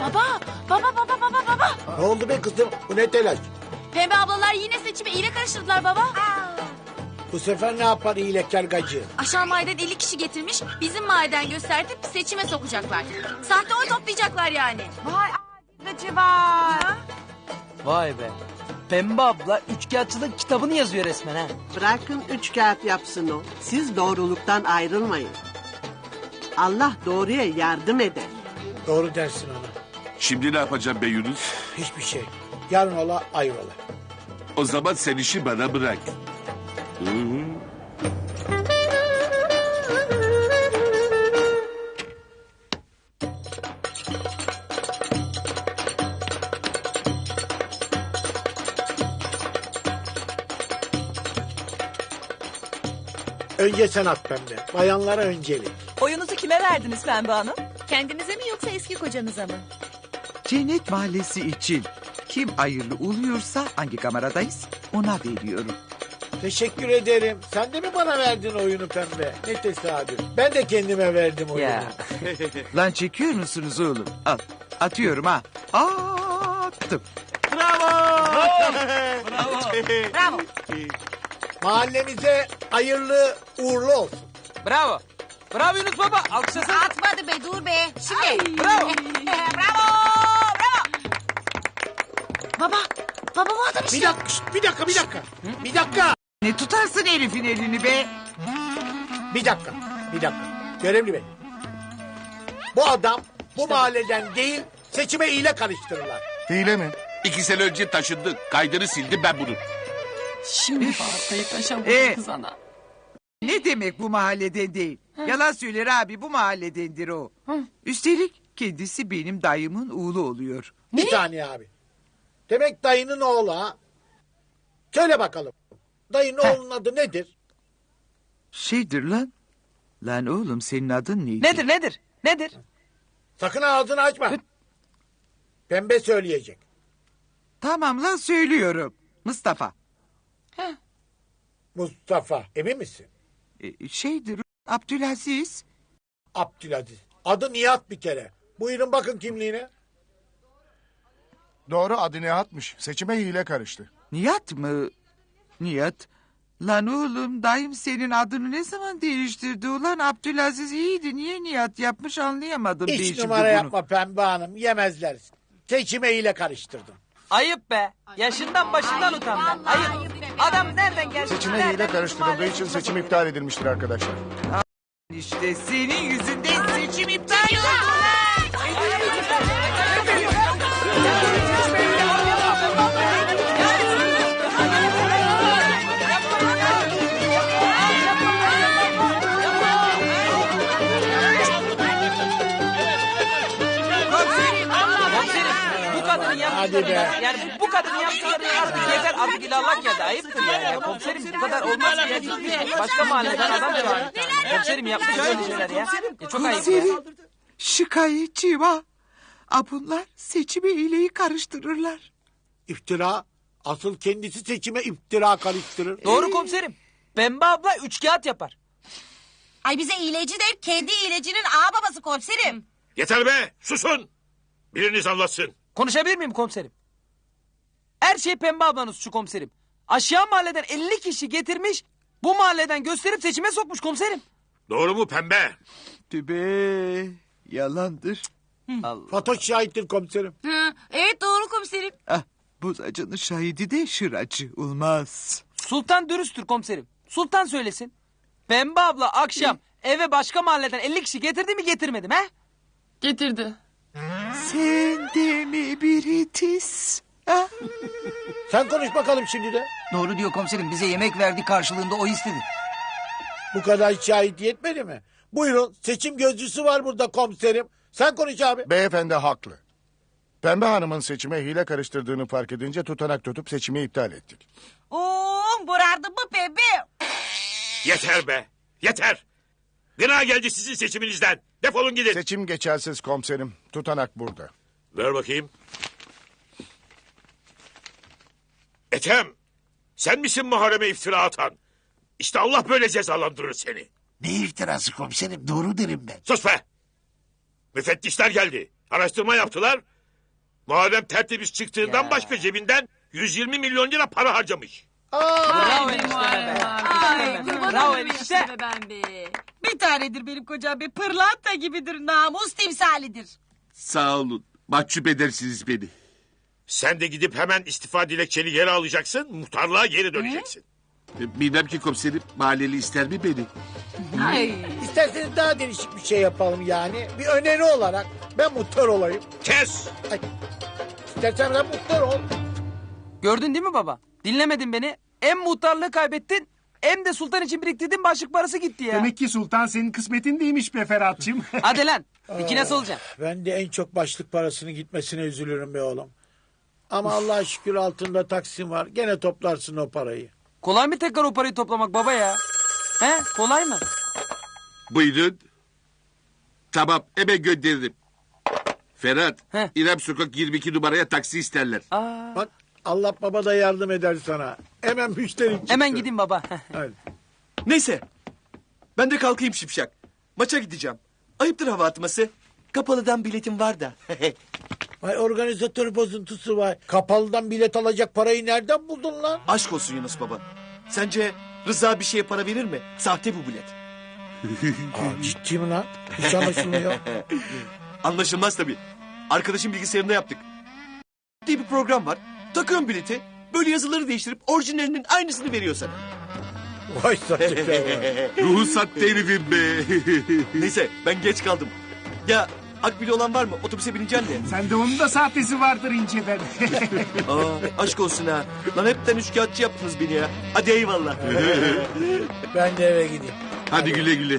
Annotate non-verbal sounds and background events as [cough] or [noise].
Baba, baba, baba, baba, baba. Ne oldu be kızım? Bu ne telaş? Pembe ablalar yine seçime iğne karıştırdılar baba. Bu sefer ne yapar hilekar gacı? Aşağı mahalleden 50 kişi getirmiş, bizim mahalleden gösterip seçime sokacaklar. Sahte oy toplayacaklar yani. Vay adilgacı var. Vay be. Pembe abla üçkağıtçılık kitabını yazıyor resmen ha. Bırakın üç kağıt yapsın o. Siz doğruluktan ayrılmayın. Allah doğruya yardım eder. Doğru dersin ona. Şimdi ne yapacağım be Yunus? Hiçbir şey. Yarın ola ayrıla. O zaman sen işi bana bırak. Hı hı. Önce sen at pembe. Bayanlara öncelik. Oyunuzu kime verdiniz Pembe Hanım? Kendinize mi yoksa eski kocanıza mı? Cennet Mahallesi için kim hayırlı oluyorsa hangi kameradayız ona veriyorum. Teşekkür ederim. Sen de mi bana verdin oyunu pembe? Ne tesadüf. Ben de kendime verdim oyunu. Ya. [laughs] Lan çekiyor musunuz oğlum? Al atıyorum ha. Attım. Bravo. Mahallemize hayırlı uğurlu olsun. Bravo. Bravo Yunus baba. Alkışlasana. Atmadı be, dur be. Şimdi. Bravo. [laughs] Bravo. Bravo. Baba, baba bu adam Bir işte. dakika, şşt, bir dakika, bir dakika. Bir dakika, Ne tutarsın herifin elini be? bir dakika, bir dakika. Görevli bey. Bu adam bu mahalleden değil seçime hile karıştırırlar. Hile mi? İki sene önce taşındı. Kaydını sildim ben bunun. Şimdi bağırtayıp yaşam Ee? kız ana. Ne demek bu mahalleden değil? Yalan söyler abi bu mahalledendir o. Üstelik kendisi benim dayımın oğlu oluyor. Bir saniye abi. Demek dayının oğlu ha. Söyle bakalım. Dayının oğlunun adı nedir? Şeydir lan. Lan oğlum senin adın neydi? Nedir nedir? Nedir? Sakın ağzını açma. Pembe söyleyecek. Tamam lan söylüyorum. Mustafa. Mustafa. Emin misin? E, şeydir Abdülaziz. Abdülaziz. Adı Nihat bir kere. Buyurun bakın kimliğine. Doğru adı Nihat'mış. Seçime hile karıştı. Nihat mı? Nihat. Lan oğlum dayım senin adını ne zaman değiştirdi ulan Abdülaziz iyiydi niye Nihat yapmış anlayamadım Hiç numara bunu. yapma Pembe Hanım. Yemezler. Seçime hile karıştırdın. Ayıp be. Yaşından başından utan be. Ayıp. Adam nereden geldi? Seçime hile karıştırıldığı için seçim iptal edilmiştir arkadaşlar. İşte senin yüzünden seçim iptal oldu. Komiserim be. yani bu, bu kadının yaptıkları artık yeter artık ilallah geldi ayıptır yani. Ya komiserim bu kadar olmaz ya başka mahalleden adam da Komiserim yapmış böyle şeyler ya. ya çok ayıp ya. Şikayetçiyim ha. A bunlar seçimi hileyi karıştırırlar. İftira. Asıl kendisi seçime iftira karıştırır. Doğru komiserim. Pembe abla üç kağıt yapar. Ay bize iyileci der. Kendi iyilecinin ağ babası komiserim. Yeter be susun. Biriniz anlatsın. Konuşabilir miyim komiserim? Her şey Pembe ablanın suçu komiserim. Aşağı mahalleden 50 kişi getirmiş. Bu mahalleden gösterip seçime sokmuş komiserim. Doğru mu pembe? Tübe yalandır. Fatoş şahittir komiserim. Hı, evet doğru komiserim. Ah bozacının şahidi de şıracı olmaz. Sultan dürüsttür komiserim. Sultan söylesin. Pembe abla akşam eve başka mahalleden 50 kişi getirdi mi getirmedi mi he? Getirdi. Sen de mi biritis? Ha? Sen konuş bakalım şimdi de. Doğru diyor komiserim. Bize yemek verdi karşılığında o istedi. Bu kadar şahit yetmedi mi? Buyurun seçim gözcüsü var burada komiserim. Sen konuş abi. Beyefendi haklı. Pembe Hanım'ın seçime hile karıştırdığını fark edince tutanak tutup seçimi iptal ettik. Oo, burardı mı Pembe? Yeter be. Yeter. Gına geldi sizin seçiminizden. Defolun gidin. Seçim geçersiz komiserim. Tutanak burada. Ver bakayım. Ethem. Sen misin mahareme iftira atan? İşte Allah böyle cezalandırır seni. Ne iftirası komiserim? Doğru derim ben. Sus be. Müfettişler geldi. Araştırma yaptılar. Muharrem tertemiz çıktığından başka cebinden 120 milyon lira para harcamış. Bravo enişte be. Ay kurban Bravo enişte. enişteme ben be. Bir tanedir benim kocam be. Pırlanta gibidir namus timsalidir. Sağ olun. Mahcup edersiniz beni. Sen de gidip hemen istifa dilekçeni geri alacaksın. Muhtarlığa geri döneceksin. E, Bilmem ki komiserim mahalleli ister mi beni? İsterseniz daha değişik bir şey yapalım yani. Bir öneri olarak ben muhtar olayım. Kes! İstersen sen muhtar ol. Gördün değil mi baba? Dinlemedin beni. Hem muhtarlığı kaybettin hem de sultan için biriktirdiğin başlık parası gitti ya. Demek ki sultan senin kısmetin değilmiş be Ferhat'cığım. [laughs] Hadi lan. İki nasıl olacaksın? Ben de en çok başlık parasının gitmesine üzülürüm be oğlum. Ama Allah'a şükür altında taksim var. Gene toplarsın o parayı. Kolay mı tekrar o parayı toplamak baba ya? He kolay mı? Buyurun. Tamam hemen gönderirim. Ferhat, Heh. İrem Sokak 22 numaraya taksi isterler. Aa, Bak Allah baba da yardım eder sana. Hemen müşteri çıktı. hemen gideyim baba. [laughs] Hadi. Neyse. Ben de kalkayım şipşak. Maça gideceğim. Ayıptır hava atması. Kapalıdan biletim var da. [laughs] Vay organizatör bozuntusu var. Kapalıdan bilet alacak parayı nereden buldun lan? Aşk olsun Yunus baba. Sence Rıza bir şeye para verir mi? Sahte bu bilet. [laughs] Aa, ciddi mi lan? Hiç anlaşılmıyor. Anlaşılmaz tabii. Arkadaşın bilgisayarında yaptık. diye bir program var. Takıyorum bileti. Böyle yazıları değiştirip orijinalinin aynısını veriyor sana. Vay vay. [laughs] Ruhu sattı herifim be. [laughs] Neyse ben geç kaldım. Ya akbili olan var mı? Otobüse bineceğim de. Sende onun da sahtesi vardır inceden. [laughs] Aa, aşk olsun ha. Lan hepten üçkağıtçı yaptınız beni ya. Hadi eyvallah. Ben de eve gideyim. Hadi güle güle.